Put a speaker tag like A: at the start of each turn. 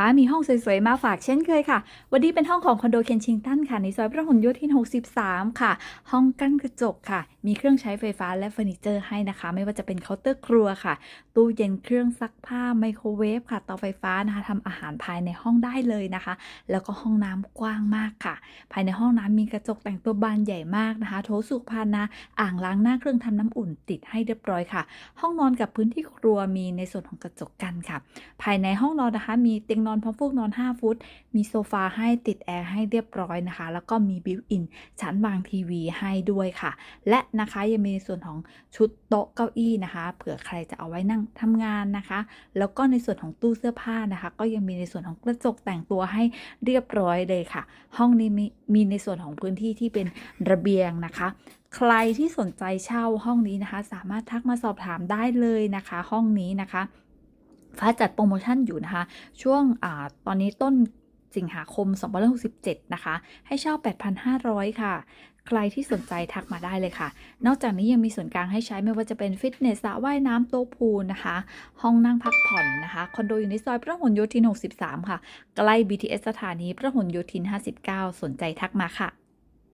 A: ฟ้ามีห้องสวยๆ มาฝากเช่นเคยค่ะ วันนี้เป็นห้องของคอนโดเคนชิงตันค่ะ ในซอยพระหลโยธิน 63 ค่ะ ห้องกั้นกระจกค่ะ มีเครื่องใช้ไฟฟ้าและเฟอร์นิเจอร์ให้นะคะ ไม่ว่าจะเป็นเคาน์เตอร์ครัวค่ะ ตู้เย็นเครื่องซักผ้าไมโครเวฟค่ะ เตาไฟฟ้านะคะทำอาหารภายในห้องได้เลยนะคะ แล้วก็ห้องน้ำกว้างมากค่ะ ภายในห้องน้ำมีกระจกแต่งตัวบานใหญ่มากนะคะ โถสุขภัณฑ์นะอ่างล้างหน้าเครื่องทำน้ำอุ่นติดให้เรียบร้อยค่ะ ห้องนอนกับพื้นที่ครัวมีในส่วนของกระจกกันค่ะ ภายในห้องนอนนะคะ มีเตียงนอนพร้อมฟูกนอน 5 ฟุต มีโซฟาให้ติดแอร์ให้เรียบร้อยนะคะ แล้วก็มีบิวอินชั้นวางทีวีให้ด้วยค่ะ และนะคะยังมีส่วนของชุดโต๊ะเก้าอี้นะคะ เผื่อใครจะเอาไว้นั่งทำงานนะคะ แล้วก็ในส่วนของตู้เสื้อผ้านะคะ ก็ยังมีในส่วนของกระจกแต่งตัวให้เรียบร้อยเลยค่ะ ห้องนี้มีมีในส่วนของพื้นที่ที่เป็นระเบียงนะคะใครที่สนใจเช่าห้องนี้นะคะ สามารถทักมาสอบถามได้เลยนะคะ ห้องนี้นะคะ ฟ้าจัดโปรโมชั่นอยู่นะคะ ช่วงอตอนนี้ต้นสิงหาคม 2567 นะคะ ให้เช่า 8,500 ค่ะ ใครที่สนใจทักมาได้เลยค่ะ นอกจากนี้ยังมีส่วนกลางให้ใช้ไม่ว่าจะเป็นฟิตเนสสระว่ายน้ำโต๊ะพูลนะคะ ห้องนั่งพักผ่อนนะคะ คอนโดอยู่ในซอยพระหลโยธิน 63 ค่ะ ใกล้ BTS สถานีพระหลโยธิน 59 สนใจทักมาค่ะ